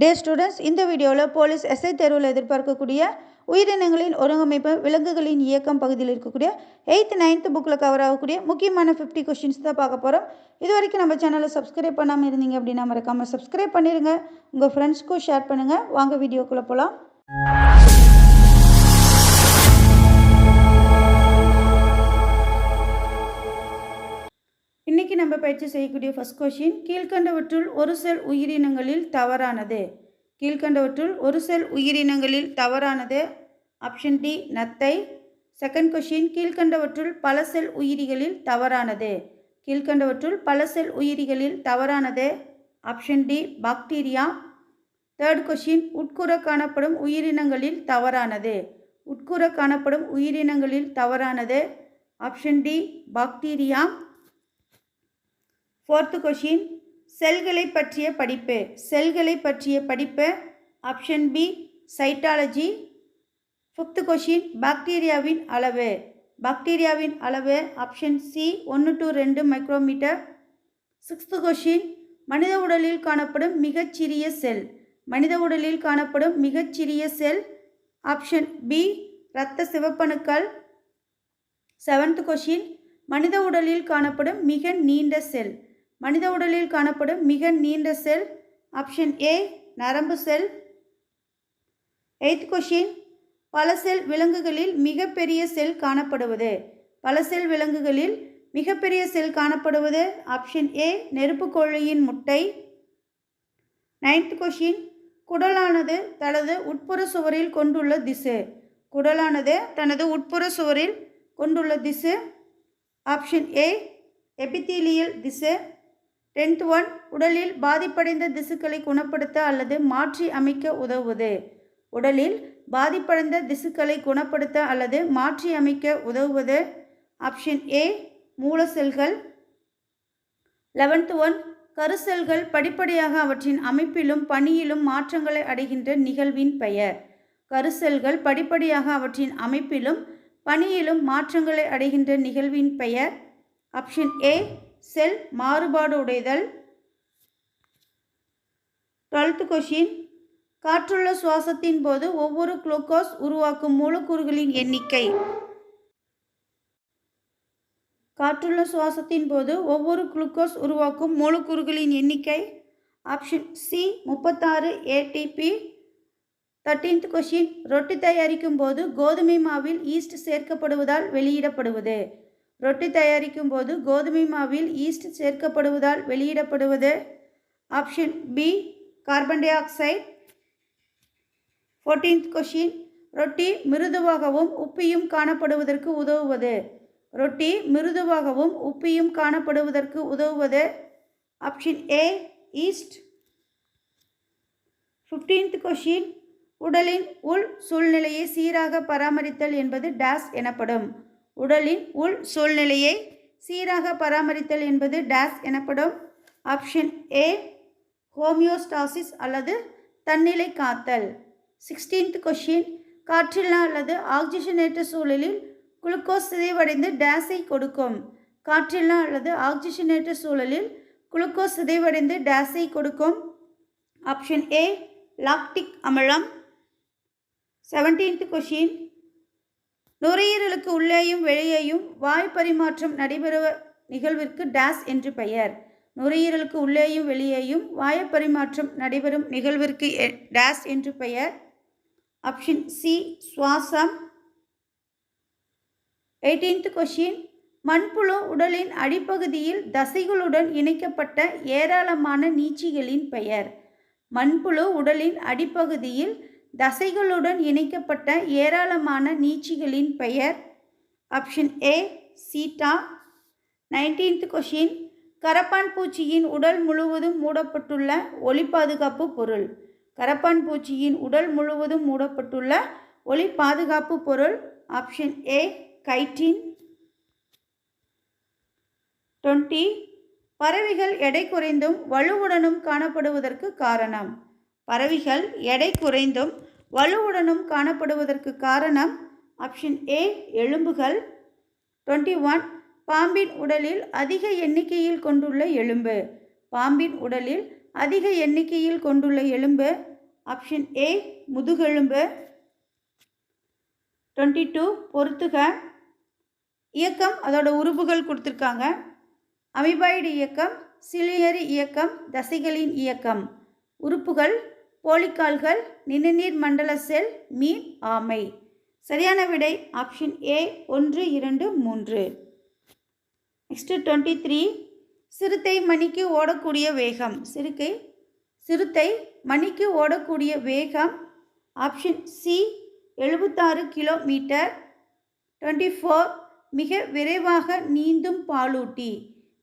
டே students இந்த வீடியோவில் police SI தேர்வில் எதிர்பார்க்கக்கூடிய உயிரினங்களின் ஒருங்கமைப்பு விலங்குகளின் இயக்கம் பகுதியில் இருக்கக்கூடிய எயித்து நைன்த்து புக்கில் கவர் ஆகக்கூடிய முக்கியமான ஃபிஃப்டி கொஷின்ஸ் தான் பார்க்க போகிறோம் இது வரைக்கும் நம்ம சேனலை சப்ஸ்கிரைப் பண்ணாமல் இருந்தீங்க அப்படின்னா மறக்காமல் சப்ஸ்கிரைப் பண்ணிடுங்க உங்கள் ஃப்ரெண்ட்ஸ்க்கும் ஷேர் பண்ணுங்கள் வாங்க வீடியோக்குள்ளே போகலாம் இன்றைக்கி நம்ம பயிற்சி செய்யக்கூடிய ஃபஸ்ட் கொஷின் கீழ்கண்டவற்றுள் ஒரு செல் உயிரினங்களில் தவறானது. கீழ்கண்டவற்றுள் ஒரு செல் உயிரினங்களில் தவறானது. ஆப்ஷன் டி நத்தை. செகண்ட் கொஷின் கீழ்கண்டவற்றுள் பல செல் உயிரிகளில் தவறானது. கீழ்கண்டவற்றுள் பல செல் உயிரிகளில் தவறானது. Option D bacteria third question உட்கூற காணப்படும் உயிரினங்களில் தவறானது. உட்கூற காணப்படும் உயிரினங்களில் தவறானது. Option D bacteria fourth question செல்களை பற்றிய படிப்பு. செல்களை பற்றிய படிப்பு. Option B cytology. Fifth question பாக்டீரியாவின் அளவு. பாக்டீரியாவின் அளவு ஆப்ஷன் சி ஒன்று டு ரெண்டு மைக்ரோமீட்டர். சிக்ஸ்த்து கொஷின் மனித உடலில் காணப்படும் மிகச்சிறிய செல். மனித உடலில் காணப்படும் மிகச்சிறிய செல். ஆப்ஷன் பி இரத்த சிவப்பணுக்கள். செவன்த் கொஷின் மனித உடலில் காணப்படும் மிக நீண்ட செல். மனித உடலில் காணப்படும் மிக நீண்ட செல் ஆப்ஷன் ஏ நரம்பு செல். எய்த் கொஷின் பல செல் விலங்குகளில் மிகப்பெரிய செல் காணப்படுவது. பல செல் விலங்குகளில் மிகப்பெரிய செல் காணப்படுவது ஆப்ஷன் ஏ நெருப்புக்கோழியின் முட்டை. நைன்த் கொஷின் குடலானது தனது உட்புற சுவரில் கொண்டுள்ள திசு. குடலானது தனது உட்புற சுவரில் கொண்டுள்ள திசு. ஆப்ஷன் ஏ எபித்தீலியல் திசு. டென்த் ஒன் உடலில் பாதிப்படைந்த திசுக்களை குணப்படுத்த அல்லது மாற்றி அமைக்க உதவுவது. உடலில் பாதிப்படைந்த திசுக்களை குணப்படுத்த அல்லது மாற்றி அமைக்க உதவுவது. ஆப்ஷன் ஏ மூல செல்கள் லெவன்த் ஒன் கருசெல்கள் படிப்படியாக அவற்றின் அமைப்பிலும் பணியிலும் மாற்றங்களை அடைகின்ற நிகழ்வின் பெயர். கருசெல்கள் படிப்படியாக அவற்றின் அமைப்பிலும் பணியிலும் மாற்றங்களை அடைகின்ற நிகழ்வின் பெயர். ஆப்ஷன் ஏ செல் மாறுபாடு உடைதல் டுவெல்த் கொஷின் காற்றுள்ள சுவாசத்தின் போது ஒவ்வொரு குளுக்கோஸ் உருவாக்கும் மூலக்கூறுகளின் எண்ணிக்கை. காற்றுள்ள சுவாசத்தின் போது ஒவ்வொரு குளுக்கோஸ் உருவாக்கும் மூலக்கூறுகளின் எண்ணிக்கை. ஆப்ஷன் சி முப்பத்தாறு ஏடிபி தேர்டீன்த் கொஷின் ரொட்டி தயாரிக்கும் போது கோதுமை மாவில் ஈஸ்ட் சேர்க்கப்படுவதால் வெளியிடப்படுவது. ரொட்டி தயாரிக்கும் போது கோதுமை மாவில் ஈஸ்ட் சேர்க்கப்படுவதால் வெளியிடப்படுவது option B carbon dioxide fourteenth question ரொட்டி மிருதுவாகவும் உப்பியும் காணப்படுவதற்கு உதவுவது. ரொட்டி மிருதுவாகவும் உப்பியும் காணப்படுவதற்கு உதவுவது. Option A yeast fifteenth question உடலின் உள் சூழ்நிலையை சீராக பராமரித்தல் என்பது டேஸ் எனப்படும். உடலின் உள் சூழ்நிலையை சீராக பராமரித்தல் என்பது டேஸ் எனப்படும். ஆப்ஷன் ஏ ஹோமியோஸ்டாசிஸ் அல்லது தன்னிலை காத்தல். சிக்ஸ்டீன்த் கொஷின் காற்றில்லா அல்லது ஆக்சிஜனேற்ற சூழலில் குளுக்கோஸ் சிதைவடைந்து டேஸை கொடுக்கும். காற்றில்லா அல்லது ஆக்சிஜனேற்ற சூழலில் குளுக்கோஸ் சிதைவடைந்து டேஸை கொடுக்கும். ஆப்ஷன் ஏ லாக்டிக் அமிலம். செவன்டீன்த் கொஷின் நுரையீரலுக்கு உள்ளேயும் வெளியேயும் வாய் பரிமாற்றம் நடைபெறுவ நிகழ்விற்கு டேஸ் என்று பெயர். நுரையீரலுக்கு உள்ளேயும் வெளியேயும் வாய பரிமாற்றம் நடைபெறும் நிகழ்விற்கு டேஸ் என்று பெயர். ஆப்ஷன் சி சுவாசம். எயிட்டீன்த் கொஷின் மண்புழு உடலின் அடிப்பகுதியில் தசைகளுடன் இணைக்கப்பட்ட ஏராளமான நீச்சிகளின் பெயர். மண்புழு உடலின் அடிப்பகுதியில் தசைகளுடன் இணைக்கப்பட்ட ஏராளமான நீச்சிகளின் பெயர் option A setae nineteenth question கரப்பான் பூச்சியின் உடல் முழுவதும் மூடப்பட்டுள்ள ஒளி பாதுகாப்பு பொருள். கரப்பான் பூச்சியின் உடல் முழுவதும் மூடப்பட்டுள்ள ஒளி பாதுகாப்பு பொருள். ஆப்ஷன் ஏ கைட்டின் டுவெண்ட்டி பறவைகள் எடை குறைந்தும் வலுவுடனும் காணப்படுவதற்கு காரணம். பறவைகள் எடை குறைந்தும் வலுவுடனும் காணப்படுவதற்கு காரணம் ஆப்ஷன் ஏ எலும்புகள். டுவெண்ட்டி ஒன் பாம்பின் உடலில் அதிக எண்ணிக்கையில் கொண்டுள்ள எலும்பு. பாம்பின் உடலில் அதிக எண்ணிக்கையில் கொண்டுள்ள எலும்பு. ஆப்ஷன் ஏ முதுகெலும்பு. டுவெண்ட்டி டூ பொறுத்துக இயக்கம் அதோட உறுப்புகள் கொடுத்துருக்காங்க. அமிபாய்டு இயக்கம் சிலியரி இயக்கம் தசைகளின் இயக்கம். உறுப்புகள் போலிக்கால்கள் நிணநீர் மண்டல செல் மீன் ஆமை. சரியான விடை ஆப்ஷன் ஏ ஒன்று இரண்டு மூன்று. நெக்ஸ்ட்டு டுவெண்ட்டி த்ரீ சிறுத்தை மணிக்கு ஓடக்கூடிய வேகம். சிறுக்கை சிறுத்தை மணிக்கு ஓடக்கூடிய வேகம். ஆப்ஷன் சி எழுபத்தாறு கிலோமீட்டர் டுவெண்ட்டி ஃபோர் மிக விரைவாக நீந்தும் பாலூட்டி.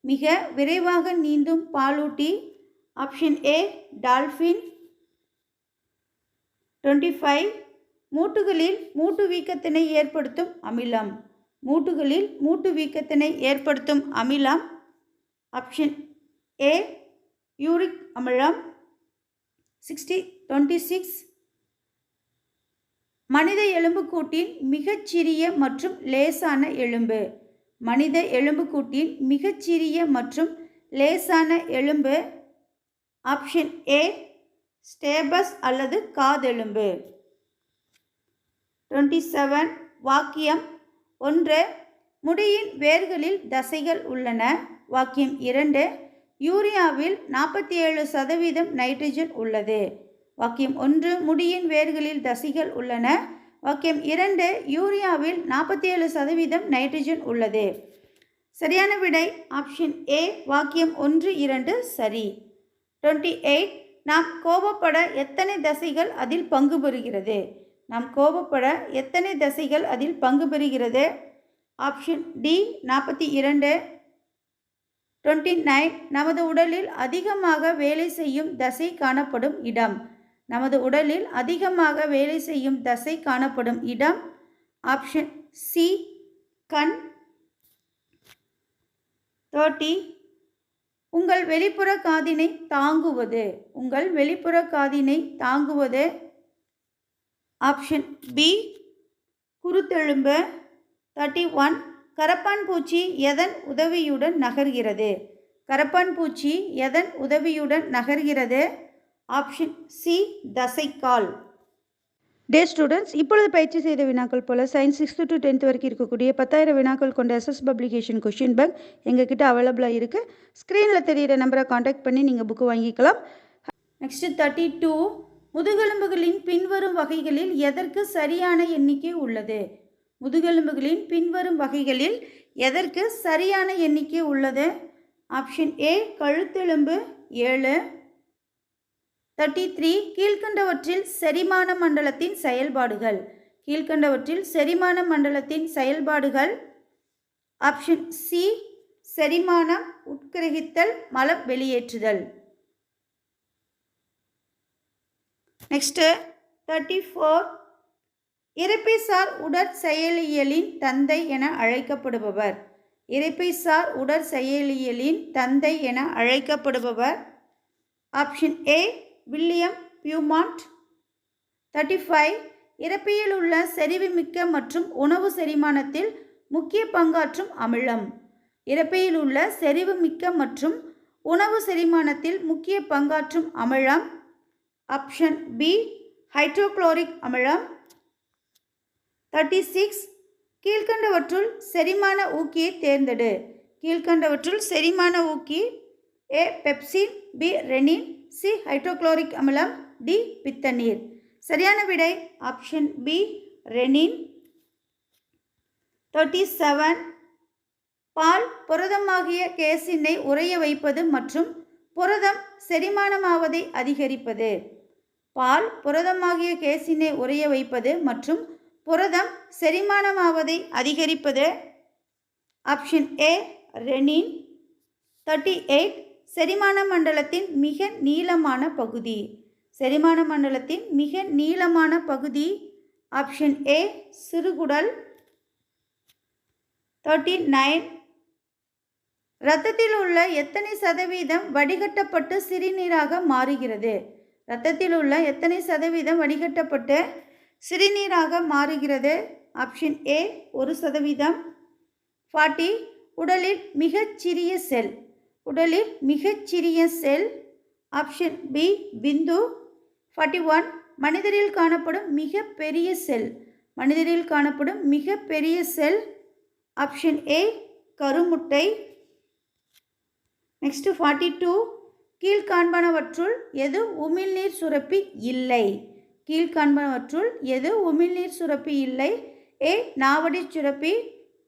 மிக விரைவாக நீந்தும் பாலூட்டி. Option A dolphin twenty five மூட்டுகளில் மூட்டு வீக்கத்தினை ஏற்படுத்தும் அமிலம். மூட்டுகளில் மூட்டு வீக்கத்தினை ஏற்படுத்தும் அமிலம். ஆப்ஷன் ஏ யூரிக் அமிலம். சிக்ஸ்டி டுவெண்ட்டி சிக்ஸ் மனித எலும்புக்கூட்டின் மிகச்சிறிய மற்றும் லேசான எலும்பு. மனித எலும்புக்கூட்டின் மிகச்சிறிய மற்றும் லேசான எலும்பு. ஆப்ஷன் ஏ ஸ்டேபஸ் அல்லது காதெலும்பு. டுவெண்ட்டி செவன் வாக்கியம் ஒன்று முடியின் வேர்களில் தசைகள் உள்ளன. வாக்கியம் இரண்டு யூரியாவில் நாற்பத்தி ஏழு சதவீதம் நைட்ரஜன் உள்ளது. வாக்கியம் ஒன்று முடியின் வேர்களில் தசைகள் உள்ளன. வாக்கியம் இரண்டு யூரியாவில் நாற்பத்தி ஏழு சதவீதம் நைட்ரஜன் உள்ளது. சரியான விடை ஆப்ஷன் ஏ வாக்கியம் ஒன்று இரண்டு சரி. டுவெண்ட்டி எயிட் நாம் கோபப்பட எத்தனை தசைகள் அதில் பங்கு பெறுகிறது? நாம் கோபப்பட எத்தனை தசைகள் அதில் பங்கு பெறுகிறது? ஆப்ஷன் டி நாற்பத்தி இரண்டு. டுவெண்ட்டி நைன் நமது உடலில் அதிகமாக வேலை செய்யும் தசை காணப்படும் இடம். நமது உடலில் அதிகமாக வேலை செய்யும் தசை காணப்படும் இடம். ஆப்ஷன் சி கண். தேர்ட்டி உங்கள் வெளிப்புற காதினை தாங்குவது. உங்கள் வெளிப்புற காதினை தாங்குவது. ஆப்ஷன் பி குருத்தெலும்பு. தேர்ட்டி ஒன் கரப்பான் பூச்சி எதன் உதவியுடன் நகர்கிறது? கரப்பான் பூச்சி எதன் உதவியுடன் நகர்கிறது? ஆப்ஷன் சி தசைக்கால். டே ஸ்டூடெண்ட்ஸ் இப்பொழுது பயிற்சி செய்த வினாக்கள் போல் சயின்ஸ் சிக்ஸ்த்து டு டென்த் வரைக்கும் இருக்கக்கூடிய பத்தாயிரம் வினாக்கள் கொண்ட எஸ்எஸ் பப்ளிகேஷன் கொஷின் பேங்க் எங்ககிட்ட அவைலபிளாக இருக்குது ஸ்க்ரீனில் தெரிகிற நம்பரை காண்டாக்ட் பண்ணி நீங்கள் புக்கு வாங்கிக்கலாம். நெக்ஸ்ட்டு தேர்ட்டி டூ முதுகெலும்புகளின் பின்வரும் வகைகளில் எதற்கு சரியான எண்ணிக்கை உள்ளது? முதுகெலும்புகளின் பின்வரும் வகைகளில் எதற்கு சரியான எண்ணிக்கை உள்ளது? ஆப்ஷன் ஏ கழுத்தெலும்பு ஏழு. தேர்ட்டி த்ரீ கீழ்கண்டவற்றில் செரிமான மண்டலத்தின் செயல்பாடுகள். கீழ்கண்டவற்றில் செரிமான மண்டலத்தின் செயல்பாடுகள். ஆப்ஷன் சி செரிமானம் உட்கிரகித்தல் மலம் வெளியேற்றுதல். நெக்ஸ்ட்டு தேர்ட்டி ஃபோர் இறைப்பைசார் உடற்செயலியலின் தந்தை என அழைக்கப்படுபவர். இறைப்பைசார் உடற்செயலியலின் தந்தை என அழைக்கப்படுபவர். Option A William Beaumont. Thirty five இறப்பியில் உள்ள செறிவுமிக்க மற்றும் உணவு செரிமானத்தில் முக்கிய பங்காற்றும் அமிலம். இறப்பையில் உள்ள செறிவுமிக்க மற்றும் உணவு செரிமானத்தில் முக்கிய பங்காற்றும் அமிலம். ஆப்ஷன் பி ஹைட்ரோக்ளோரிக் அமிலம். தேர்ட்டி சிக்ஸ் கீழ்கண்டவற்றுள் செரிமான ஊக்கியை தேர்ந்தெடு. கீழ்கண்டவற்றுள் செரிமான ஊக்கி A pepsin B rennin. C hydrochloric அமிலம் டி பித்தநீர். சரியான விடை option B rennin thirty seven பால் புரதமாகிய கேசினை உறைய வைப்பது மற்றும் புரதம் செரிமானமாவதை அதிகரிப்பது. பால் புரதமாகிய கேசினை உறைய வைப்பது மற்றும் புரதம் செரிமானமாவதை அதிகரிப்பது. Option A rennin thirty eight செரிமான மண்டலத்தின் மிக நீளமான பகுதி. செரிமான மண்டலத்தின் மிக நீளமான பகுதி. ஆப்ஷன் ஏ சிறுகுடல். தேர்ட்டி நைன் இரத்தத்தில் உள்ள எத்தனை சதவீதம் வடிகட்டப்பட்டு சிறுநீராக மாறுகிறது? இரத்தத்தில் உள்ள எத்தனை சதவீதம் வடிகட்டப்பட்டு சிறுநீராக மாறுகிறது? ஆப்ஷன் ஏ ஒரு சதவீதம். ஃபார்ட்டி உடலில் மிகச்சிறிய செல் உடலில் மிகச்சிறிய செல் ஆப்ஷன் பி பிந்து. ஃபார்ட்டி ஒன் மனிதரில் காணப்படும் மிக பெரிய செல். மனிதரில் காணப்படும் மிக பெரிய செல் ஆப்ஷன் ஏ கருமுட்டை. நெக்ஸ்ட் ஃபார்ட்டி டூ கீழ்காண்பனவற்றுள் எது உமிழ்நீர் சுரப்பி இல்லை? கீழ்காண்பனவற்றுள் எது உமிழ்நீர் சுரப்பி இல்லை? ஏ நாவடி சுரப்பி.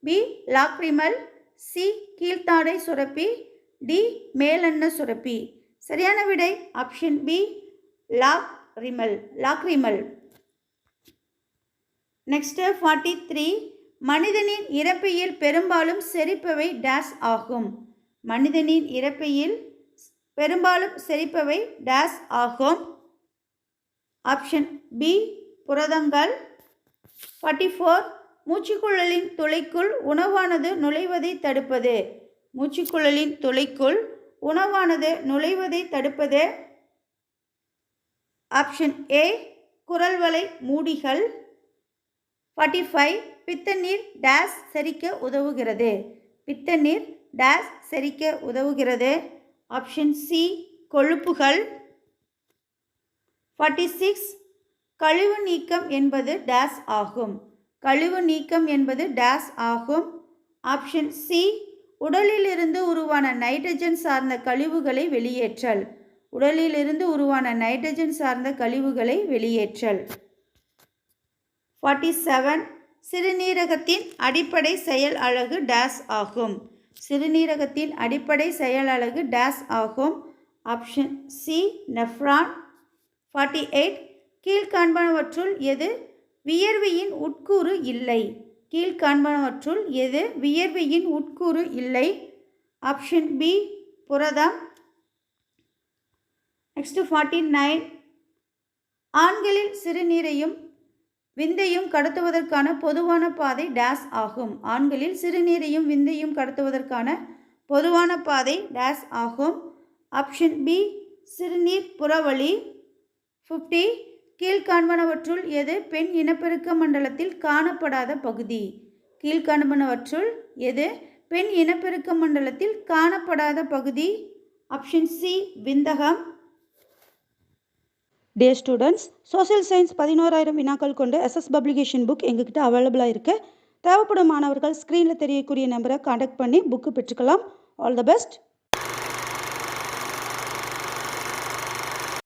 B lacrimal. சி கீழ்த்தாடை சுரப்பி. டி மேலெண்ண சுரப்பி. சரியான விடை option B lacrimal lacrimal next forty three மனிதனின் இறப்பையில் பெரும்பாலும் செரிப்பவை டேஸ் ஆகும். மனிதனின் இறப்பையில் பெரும்பாலும் செரிப்பவை டேஸ் ஆகும். ஆப்ஷன் பி புரதங்கள். ஃபார்ட்டி ஃபோர் மூச்சுக்குழலின் துளைக்குள் உணவானது நுழைவதை தடுப்பது. மூச்சுக்குழலின் துளைக்குள் உணவானது நுழைவதை தடுப்பது ஆப்ஷன் ஏ குரல்வலை மூடிகள். ஃபார்ட்டி ஃபைவ் பித்தநீர் டேஸ் செரிக்க உதவுகிறது. பித்தநீர் டேஸ் செரிக்க உதவுகிறது. ஆப்ஷன் சி கொழுப்புகள். ஃபார்ட்டி சிக்ஸ் கழிவு நீக்கம் என்பது டேஸ் ஆகும். கழிவு நீக்கம் என்பது டேஸ் ஆகும். ஆப்ஷன் சி உடலிலிருந்து உருவான நைட்ரஜன் சார்ந்த கழிவுகளை வெளியேற்றல். உடலிலிருந்து உருவான நைட்ரஜன் சார்ந்த கழிவுகளை வெளியேற்றல். ஃபார்ட்டி செவன் சிறுநீரகத்தின் அடிப்படை செயல் அழகு டேஸ் ஆகும். சிறுநீரகத்தின் அடிப்படை செயல் அழகு டேஸ் ஆகும். Option C nephron forty eight கீழ்காண்பனவற்றுள் எது? வியர்வையின் உட்கூறு இல்லை. கீழ்காண்பனவற்றுள் எது? வியர்வையின் உட்கூறு இல்லை. ஆப்ஷன் பி புரதம். நெக்ஸ்ட்டு ஃபார்ட்டி நைன் ஆண்களில் சிறுநீரையும் விந்தையும் கடத்துவதற்கான பொதுவான பாதை டேஸ் ஆகும். ஆண்களில் சிறுநீரையும் விந்தையும் கடத்துவதற்கான பொதுவான பாதை டேஸ் ஆகும். ஆப்ஷன் பி சிறுநீர் புறவழி. ஃபிஃப்டி கீழ்காண்பனவற்றுள் எது பெண் இனப்பெருக்க மண்டலத்தில் காணப்படாத பகுதி? கீழ்காண்பனவற்றுள் எது பெண் இனப்பெருக்க மண்டலத்தில் காணப்படாத பகுதி? ஆப்ஷன் சி விந்தகம். டே ஸ்டூடெண்ட்ஸ் சோஷியல் சயின்ஸ் பதினோராயிரம் வினாக்கள் கொண்ட எஸ்எஸ் பப்ளிகேஷன் புக் எங்ககிட்ட அவைலபிளாக இருக்குது தேவைப்படும் மாணவர்கள் ஸ்க்ரீனில் தெரியக்கூடிய நம்பரை காண்டாக்ட் பண்ணி புக்கு பெற்றுக்கலாம். All the best